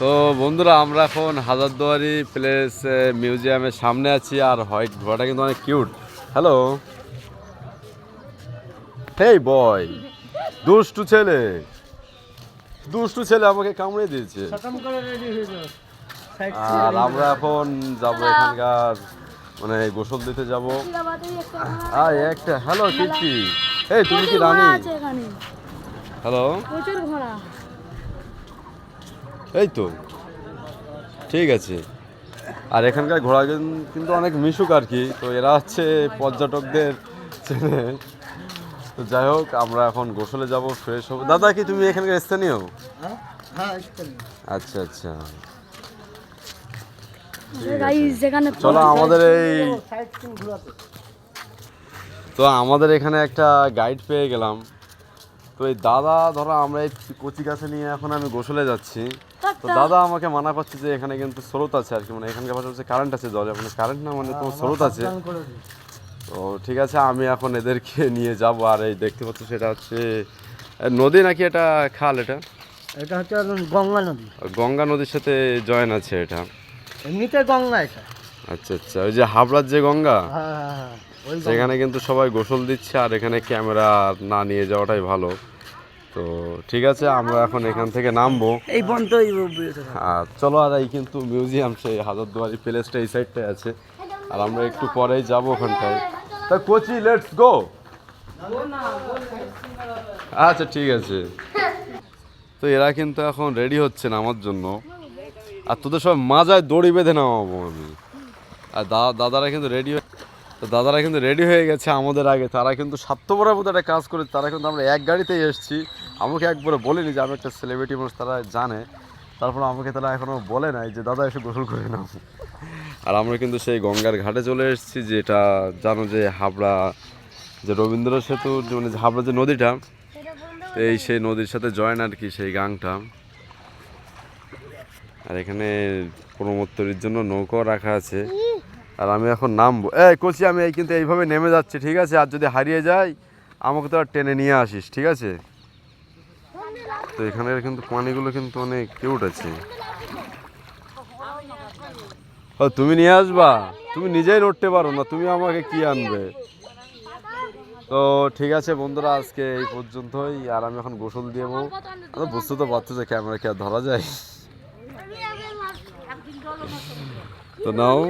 তো বন্ধুরা আমরা এখন হাজারদুয়ারি প্লেস মিউজিয়ামের সামনে আছি আর হোয়াইট ঘোড়াটা কিন্তু অনেক কিউট। হ্যালো হেই বয় দুষ্টু ছেলে। দুষ্টু ছেলে আমাকে কামড়ে দিয়েছে। হয়ে আর আমরা এখন যাব এখানকার মানে গোসল দিতে যাব। আর একটা হ্যালো কীর্তি। এই তুমি কি রানী? হ্যালো প্রচুর ঘোড়া। এই তো। ঠিক আছে। আর এখানকার ঘোড়া কিন্তু অনেক মিশুক আর কি, তো এরা হচ্ছে পর্যটকদের চেনে। তো যাই হোক, আমরা এখন গোসলে যাব ফ্রেশ হব। দাদা কি তুমি এখানকার স্থানীয়? আচ্ছা আচ্ছা। চলো আমাদের এই তো আমাদের এখানে একটা গাইড পেয়ে গেলাম। তো এই দাদা ধরো আমরা এই কচি গাছে নিয়ে এখন আমি গোসলে যাচ্ছি। তো দাদা আমাকে মানা করছে যে এখানে কিন্তু স্রোত আছে আর কি মানে এখানকার হচ্ছে কারেন্ট আছে জলে মানে কারেন্ট না মানে তোমার স্রোত আছে। তো ঠিক আছে আমি এখন এদেরকে নিয়ে যাব আর এই দেখতে পাচ্ছ সেটা হচ্ছে নদী নাকি এটা খাল এটা? এটা হচ্ছে গঙ্গা নদী। গঙ্গা নদীর সাথে জয়েন আছে এটা। এমনিতে গঙ্গা এটা। আচ্ছা আচ্ছা। ওই যে হাবড়ার যে গঙ্গা হ্যাঁ হ্যাঁ হ্যাঁ। গঙ্গা। সেখানে কিন্তু সবাই গোসল দিচ্ছে আর এখানে ক্যামেরা না নিয়ে যাওয়াটাই ভালো। তো ঠিক আছে আমরা এখন এখান থেকে নামবো। এই পর্যন্তই আর চলো আর এই কিন্তু মিউজিয়াম সেই হাজারদুয়ারি প্লেসটা এই সাইডটায় আছে। আর আমরা একটু পরেই যাব ওখানটায়। তা কোচি লেটস গো আচ্ছা ঠিক আছে। তো এরা কিন্তু এখন রেডি হচ্ছে না আমার জন্য। আর তোদের সব মাজায় দড়ি বেঁধে নামাবো আমি। আর দাদারা কিন্তু রেডি দাদারা কিন্তু রেডি হয়ে গেছে আমাদের আগে। তারা কিন্তু স্বার্থপরের মতো একটা কাজ করে, তারা কিন্তু আমরা এক গাড়িতেই এসেছি। আমাকে একবারে বলিনি যে আমি একটা সেলিব্রিটি মানুষ, তারা জানে। তারপর আমাকে তারা এখনও বলে নাই যে, দাদা, এসে গোসল করে নাও। আর আমরা কিন্তু সেই গঙ্গার ঘাটে চলে এসেছি, যেটা জানো যে হাবড়া, যে রবীন্দ্র সেতু মানে হাবড়া যে নদীটা, এই সেই নদীর সাথে জয়েন আর কি সেই গাংটা। আর এখানে প্রমোত্তরির জন্য নৌকাও রাখা আছে। আর আমি এখন নামবো। এই কোচি, আমি এই কিন্তু এইভাবে নেমে যাচ্ছি, ঠিক আছে? আর যদি হারিয়ে যাই, আমাকে তো আর টেনে নিয়ে আসিস, ঠিক আছে? তো এখানের কিন্তু পানিগুলো কিন্তু অনেক কিউট আছে। ও, তুমি নিয়ে আসবা? তুমি নিজেই নড়তে পারো না, তুমি আমাকে কি আনবে? তো ঠিক আছে বন্ধুরা, আজকে এই পর্যন্তই। আর আমি এখন গোসল দিয়ে বুঝতে তো পারছ যে ক্যামেরা কি আর ধরা যায়। তো নাও।